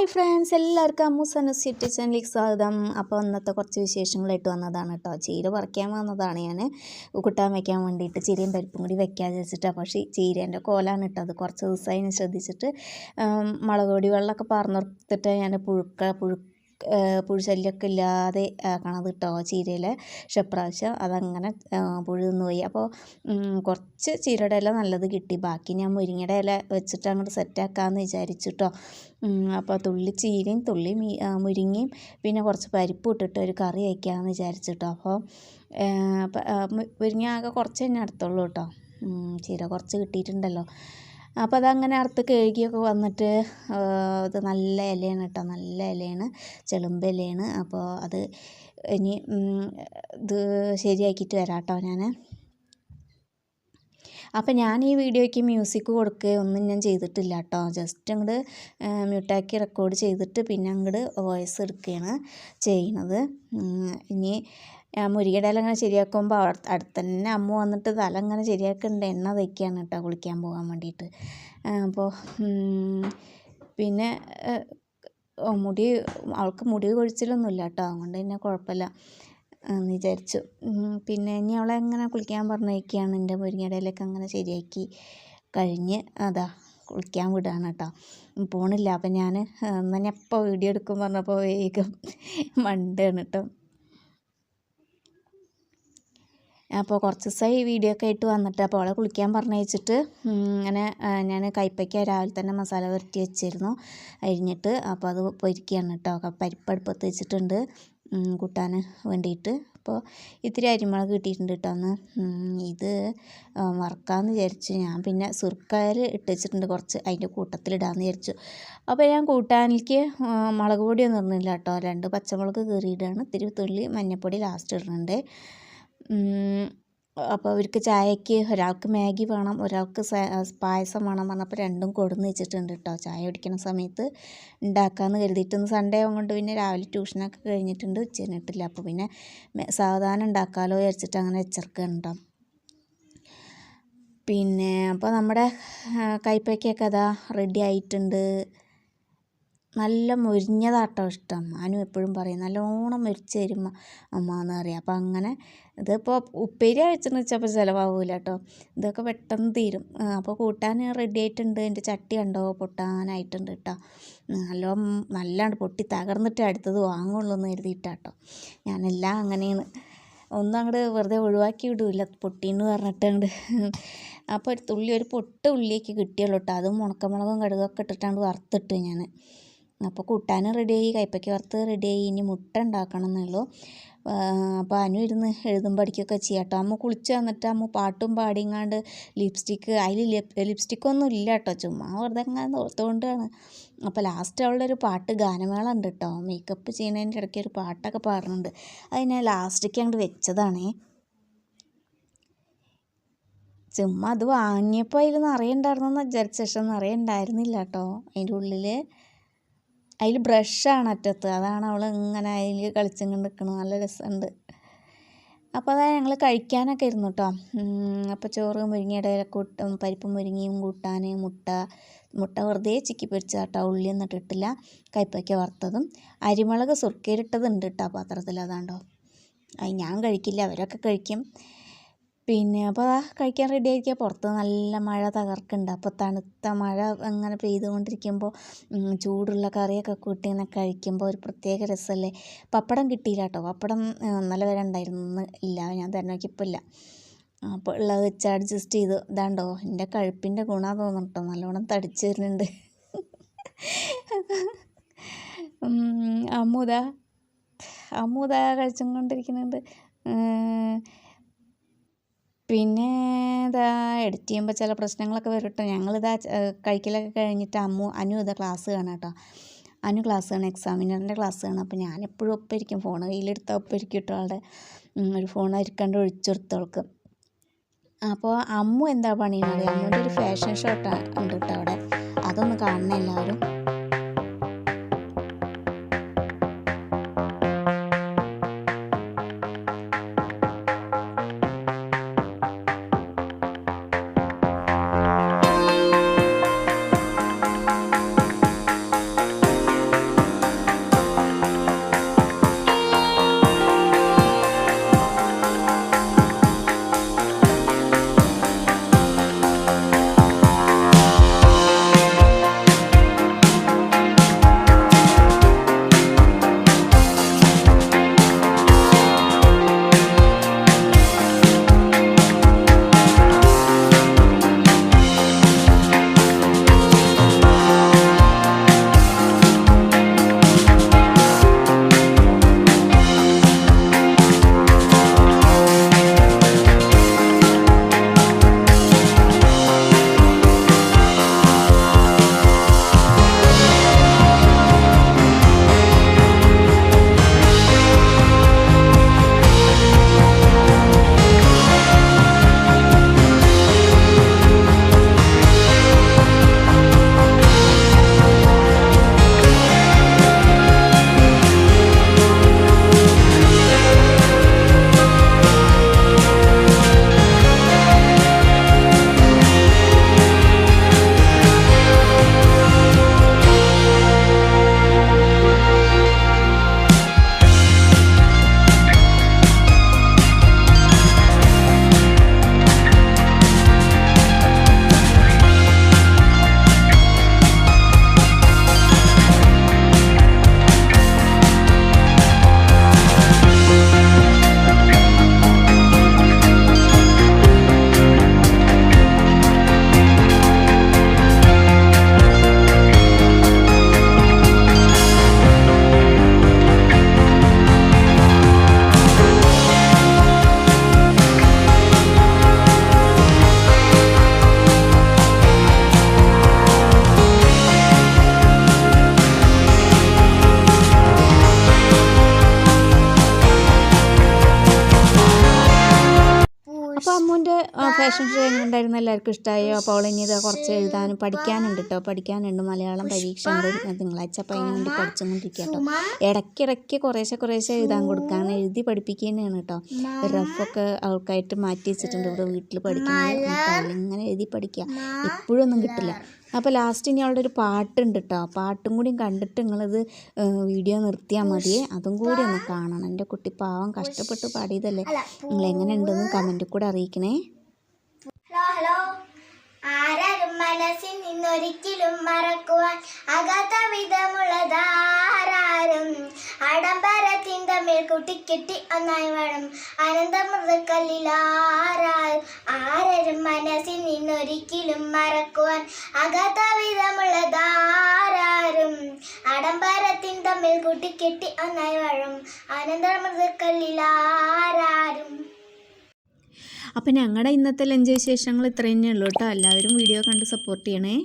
Hi friends എല്ലാവർക്കും അമ്മൂസ് city ചാനലിലേക്ക് സ്വാഗതം. അപ്പോൾ ഇന്നത്തെ കുറച്ച് വിശേഷങ്ങളായിട്ട് വന്നതാണ് കേട്ടോ. ചീര പറിക്കാൻ വന്നതാണ് ഞാൻ കൂട്ടാൻ വയ്ക്കാൻ വേണ്ടിയിട്ട് ചീരയും പരിപ്പും കൂടി വെക്കാൻ വെച്ചിട്ടാണ് പക്ഷേ ചീരേന്റെ കോലാണ് ഇട്ടത് കുറച്ച് ദിവസമായി ഞാൻ ശ്രദ്ധിച്ചിട്ട് മുളക് പൊടി വെള്ളമൊക്കെ പാർന്നെടുത്തിട്ട് ഞാൻ പുഴുക്ക പുഴു പുഴുശല്യമൊക്കെ ഇല്ലാതെ ആക്കണത് കേട്ടോ ചീരയിൽ പക്ഷെ ഇപ്രാവശ്യം അതങ്ങനെ പുഴു നിന്ന് പോയി അപ്പോൾ കുറച്ച് ചീരയുടെ ഇല നല്ലത് കിട്ടി. ബാക്കി ഞാൻ മുരിങ്ങയുടെ ഇല വെച്ചിട്ട് അങ്ങോട്ട് സെറ്റാക്കാമെന്ന് വിചാരിച്ചു കേട്ടോ അപ്പോൾ തുള്ളി ചീരയും തുള്ളി മുരിങ്ങയും പിന്നെ കുറച്ച് പരിപ്പ് ഇട്ടിട്ട് ഒരു കറി വയ്ക്കാമെന്ന് വിചാരിച്ചു കേട്ടോ അപ്പോൾ മുരിങ്ങ ആകെ കുറച്ച് തന്നെ അടുത്തുള്ളൂ കേട്ടോ ചീര കുറച്ച് കിട്ടിയിട്ടുണ്ടല്ലോ. അപ്പോൾ അതങ്ങനെ അറുത്ത് കഴുകിയൊക്കെ വന്നിട്ട് ഇത് നല്ല ഇലയാണ് കേട്ടോ നല്ല ഇലയാണ് ചെളുമ്പ് ഇലയാണ്. അപ്പോൾ അത് ഇനി ഇത് ശരിയാക്കിയിട്ട് വരാം കേട്ടോ ഞാൻ അപ്പം ഞാൻ ഈ വീഡിയോയ്ക്ക് മ്യൂസിക് കൊടുക്കുകയോ ഒന്നും ഞാൻ ചെയ്തിട്ടില്ല കേട്ടോ. ജസ്റ്റ് അങ്ങോട്ട് മ്യൂട്ടാക്കി റെക്കോർഡ് ചെയ്തിട്ട് പിന്നെ അങ്ങോട്ട് വോയിസ് എടുക്കുകയാണ് ചെയ്യണത്. ഇനി ആ മുരികയുടെ ഇല അങ്ങനെ ശരിയാക്കുമ്പോൾ അടുത്ത് തന്നെ അമ്മ വന്നിട്ട് തല അങ്ങനെ ശരിയാക്കുന്നുണ്ട് എണ്ണ തയ്ക്കുകയാണ് കേട്ടോ കുളിക്കാൻ പോകാൻ വേണ്ടിയിട്ട് അപ്പോൾ പിന്നെ മുടി അവൾക്ക് മുടി കൊഴിച്ചിലൊന്നുമില്ല കേട്ടോ. അതുകൊണ്ട് തന്നെ കുഴപ്പമില്ല എന്ന് വിചാരിച്ചു. പിന്നെ ഇനി അവളെ എങ്ങനെ കുളിക്കാൻ പറഞ്ഞേക്കാണ് എന്റെ മുരിങ്ങയുടെ ഇലയൊക്കെ അങ്ങനെ ശരിയാക്കി കഴിഞ്ഞ് അതാ കുളിക്കാൻ വിടുകയാണ് കേട്ടോ. പോണില്ല. അപ്പം ഞാൻ എന്നാൽ ഞാൻ എപ്പോൾ വീഡിയോ എടുക്കും പറഞ്ഞപ്പോൾ വേഗം മണ്ടാണ് കേട്ടോ. അപ്പോൾ കുറച്ച് ദിവസമായി വീഡിയോ ഒക്കെ ആയിട്ട് വന്നിട്ട് അപ്പോൾ അവളെ കുളിക്കാൻ പറഞ്ഞയച്ചിട്ട് ഇങ്ങനെ ഞാൻ കൈപ്പയ്ക്ക രാവിലെ തന്നെ മസാല പുരട്ടി വെച്ചിരുന്നു. അരിഞ്ഞിട്ട് അപ്പോൾ അത് പൊരിക്കുകയാണ് കേട്ടോ. പരിപ്പ് അടുപ്പത്ത് വെച്ചിട്ടുണ്ട്. കൂട്ടാൻ വേണ്ടിയിട്ട്. അപ്പോൾ ഇത്തിരി അരിമുളക് കിട്ടിയിട്ടുണ്ട് കേട്ടോ ഇത് വറക്കാമെന്ന് വിചാരിച്ചു. ഞാൻ പിന്നെ സുർക്കയർ ഇട്ട് വെച്ചിട്ടുണ്ട് കുറച്ച് അതിന്റെ കൂട്ടത്തിലിടാമെന്ന് വിചാരിച്ചു. അപ്പോൾ ഞാൻ കൂട്ടാനിലേക്ക് മുളക് പൊടിയൊന്നും ഇടുന്നില്ല കേട്ടോ. രണ്ട് പച്ചമുളക് കീറിയിടാണ്. ഇത്തിരി തുള്ളി മഞ്ഞൾപ്പൊടി ലാസ്റ്റ് ഇടുന്നുണ്ട്. അപ്പോൾ അവർക്ക് ചായക്ക് ഒരാൾക്ക് മാഗി വേണം ഒരാൾക്ക് പായസം വേണം പറഞ്ഞപ്പോൾ രണ്ടും കൊടുന്ന് വെച്ചിട്ടുണ്ട് കേട്ടോ ചായ കുടിക്കുന്ന സമയത്ത് ഉണ്ടാക്കാമെന്ന് കരുതിയിട്ട് ഇന്ന് സൺഡേ കൊണ്ട് പിന്നെ രാവിലെ ട്യൂഷനൊക്കെ കഴിഞ്ഞിട്ടുണ്ട് ഉച്ചനിട്ടില്ല അപ്പോൾ പിന്നെ സാവധാനം ഉണ്ടാക്കാമല്ലോ വിചാരിച്ചിട്ട് അങ്ങനെ വെച്ചിരിക്കുന്നുണ്ടോ പിന്നെ അപ്പോൾ നമ്മുടെ കൈപ്പക്കൊക്കെ അതാ റെഡി ആയിട്ടുണ്ട്. നല്ല മൊരിഞ്ഞതാട്ടോ ഇഷ്ടം. അനു എപ്പോഴും പറയും നല്ലോണം മൊരിച്ച് തരും അമ്മ എന്ന് പറയും. അപ്പോൾ അങ്ങനെ ഇതിപ്പോൾ ഉപ്പേരി വെച്ചെന്ന് വെച്ചപ്പോൾ ചിലവാകില്ല കേട്ടോ ഇതൊക്കെ പെട്ടെന്ന് തീരും. അപ്പോൾ കൂട്ടാൻ റെഡി ആയിട്ടുണ്ട്. എന്റെ ചട്ടി കണ്ടോ? പൊട്ടാനായിട്ടുണ്ട് കേട്ടോ നല്ല നല്ലാണ്ട് പൊട്ടി തകർന്നിട്ട് അടുത്തത് വാങ്ങുള്ളൂ എന്ന് എഴുതിയിട്ടാട്ടോ ഞാനെല്ലാം അങ്ങനെയാണ്. ഒന്നും അങ്ങോട്ട് വെറുതെ ഒഴിവാക്കി വിടൂല. പൊട്ടീന്ന് പറഞ്ഞിട്ട് അപ്പോൾ ഒരു തുള്ളി ഒരു പൊട്ട് ഉള്ളിയൊക്കെ കിട്ടിയുള്ളൂ കേട്ടോ അതും ഉണക്കമുളകും കടുകൊക്കെ ഇട്ടിട്ടാണ് വറുത്തിട്ട് ഞാൻ അപ്പോൾ കൂട്ടാനും റെഡിയായി കൈപ്പയ്ക്ക വറുത്ത് റെഡിയായി ഇനി മുട്ട ഉണ്ടാക്കണം എന്നുള്ളൂ അപ്പോൾ അനു ഇരുന്ന് എഴുതും പഠിക്കുകയൊക്കെ ചെയ്യാം കേട്ടോ. അമ്മ കുളിച്ച് വന്നിട്ട് അമ്മ പാട്ടും പാടിങ്ങാണ്ട് ലിപ്സ്റ്റിക്ക് അതിൽ ലിപ്സ്റ്റിക്കൊന്നും ഇല്ല കേട്ടോ. ചുമ്മാ വെറുതെ അങ്ങനെ ഓർത്തുകൊണ്ടാണ് അപ്പോൾ ലാസ്റ്റ് അവളുടെ ഒരു പാട്ട് ഗാനമേള ഉണ്ട് കേട്ടോ. മേക്കപ്പ് ചെയ്യുന്നതിന്റെ ഇടയ്ക്ക് ഒരു പാട്ടൊക്കെ പാടുന്നുണ്ട്. അത് ഞാൻ ലാസ്റ്റേക്ക് അങ്ങോട്ട് വെച്ചതാണേ. ചുമ്മാ അത് വാങ്ങിയപ്പോൾ അതിൽ നിറയുണ്ടായിരുന്നെന്ന് വിചാരിച്ച ശേഷം നിറയുണ്ടായിരുന്നില്ല കേട്ടോ. അതിന്റെ ഉള്ളിൽ അതിൽ ബ്രഷാണ് അറ്റത്ത്. അതാണ് അവൾ ഇങ്ങനെ അതിൽ കളിച്ചും കൊണ്ട് നിൽക്കുന്നത് നല്ല രസമുണ്ട് അപ്പോൾ അതായത് ഞങ്ങൾ കഴിക്കാനൊക്കെ ഇരുന്നു കേട്ടോ അപ്പോൾ ചോറ് മുരിങ്ങയുടെ കൂട്ടും പരിപ്പ് മുരിങ്ങയും കൂട്ടാൻ മുട്ട മുട്ട വെറുതെ ചിക്കി പൊരിച്ച കേട്ടോ ഉള്ളിയൊന്നും ഇട്ടിട്ടില്ല കൈപ്പയ്ക്ക വറുത്തതും അരിമുളക് സുർക്കയിലിട്ടതുണ്ട് കേട്ടോ പാത്രത്തിൽ അതാണ്ടോ. അത് ഞാൻ കഴിക്കില്ല. അവരൊക്കെ കഴിക്കും. പിന്നെ അപ്പോൾ അതാ കഴിക്കാൻ റെഡി ആയിരിക്കുക പുറത്ത് നല്ല മഴ തകർക്കുന്നുണ്ട്. അപ്പോൾ തണുത്ത മഴ അങ്ങനെ പെയ്തുകൊണ്ടിരിക്കുമ്പോൾ ചൂടുള്ള കറിയൊക്കെ കൂട്ടി കഴിക്കുമ്പോൾ ഒരു പ്രത്യേക രസമല്ലേ പപ്പടം കിട്ടിയില്ല കേട്ടോ പപ്പടം നല്ല വരെ ഉണ്ടായിരുന്നു. ഇല്ല. ഞാൻ തന്നെ നോക്കിയപ്പോൾ ഇല്ല. അപ്പോൾ ഉള്ളത് വെച്ച് അഡ്ജസ്റ്റ് ചെയ്ത് ഇതാണ്ടോ. എന്റെ കഴുപ്പിന്റെ ഗുണം തോന്നുന്നു കേട്ടോ നല്ലോണം തടിച്ചു വരുന്നുണ്ട്. ഉം, അമ്മുദാ അമ്മുദാ കഴിച്ചും കൊണ്ടിരിക്കുന്നുണ്ട് പിന്നെ ഇതാ എഡിറ്റ് ചെയ്യുമ്പോൾ ചില പ്രശ്നങ്ങളൊക്കെ വരും കേട്ടോ ഞങ്ങളിതാ കഴിക്കലൊക്കെ കഴിഞ്ഞിട്ട് അമ്മു അനു ഇതാ ക്ലാസ് കാണാം കേട്ടോ അനു ക്ലാസ് കാണാം എക്സാമിനറിന്റെ ക്ലാസ് കാണാം. അപ്പോൾ ഞാൻ എപ്പോഴും ഒപ്പരിക്കും ഫോൺ കയ്യിലെടുത്താൽ ഒപ്പരിക്കും കേട്ടോ ആളുടെ ഒരു ഫോൺ അരിക്കാണ്ട് ഒഴിച്ചെടുത്തോൾക്ക് അപ്പോൾ അമ്മു എന്താ പണിയുന്നത് അമ്മുവിന്റെ ഒരു ഫാഷൻ ഷോട്ടാണ് ഉണ്ട് കേട്ടോ അവിടെ. അതൊന്ന് കാണണം എല്ലാവരും. ഷോ ഉണ്ടായിരുന്നു എല്ലാവർക്കും ഇഷ്ടമായോ അപ്പോൾ ഇനി ഇത് കുറച്ച് എഴുതാനും പഠിക്കാനുണ്ട് കേട്ടോ പഠിക്കാനുണ്ട് മലയാളം പരീക്ഷ ഉണ്ട് തിങ്കളാഴ്ച അപ്പം അതിന് വേണ്ടി പഠിച്ചുകൊണ്ടിരിക്കുക കേട്ടോ ഇടയ്ക്കിടയ്ക്ക് കുറേശ്ശെ കുറേശ്ശെ എഴുതാൻ കൊടുക്കാൻ എഴുതി പഠിപ്പിക്കുന്നതാണ് കേട്ടോ റഫൊക്കെ അവൾക്കായിട്ട് മാറ്റി വെച്ചിട്ടുണ്ട്. ഇവിടെ വീട്ടിൽ പഠിക്കുന്നത് അപ്പോൾ അതിലിങ്ങനെ എഴുതി പഠിക്കുക ഇപ്പോഴൊന്നും ഒന്നും കിട്ടില്ല. അപ്പോൾ ലാസ്റ്റ് ഇനി അവളുടെ ഒരു പാട്ടുണ്ട് കേട്ടോ പാട്ടും കൂടി കണ്ടിട്ട് നിങ്ങളിത് വീഡിയോ നിർത്തിയാൽ മതി. അതും കൂടി ഒന്ന് കാണണം. എന്റെ കുട്ടി പാവം കഷ്ടപ്പെട്ട് പാടിയതല്ലേ? നിങ്ങൾ എങ്ങനെ ഉണ്ടെന്ന് കമന്റിൽ കൂടെ അറിയിക്കണേ. ആരാരും മനസ്സിൽ നിന്നൊരിക്കലും മറക്കുവാൻ അകത്ത വിധമുള്ളതാരും ആഡംബരത്തിൻ തമ്മിൽ കുട്ടിക്കെട്ടി ഒന്നായി വേണം അനന്തമൃതക്കല്ലിൽ ആരാരും മനസ്സിൽ നിന്നൊരിക്കലും മറക്കുവാൻ അകത്ത വിധമുള്ളതാരും ആഡംബരത്തിൻ തമ്മിൽ കുട്ടിക്കെട്ടി ഒന്നായി വേണം അനന്തമൃതക്കല്ലിലാരാരും അപ്പോൾ ഞങ്ങളുടെ ഇന്നത്തെ ലഞ്ച് വിശേഷങ്ങൾ ഇത്ര തന്നെ ഉള്ളൂ കേട്ടോ. എല്ലാവരും വീഡിയോ കണ്ട് സപ്പോർട്ട് ചെയ്യണേ.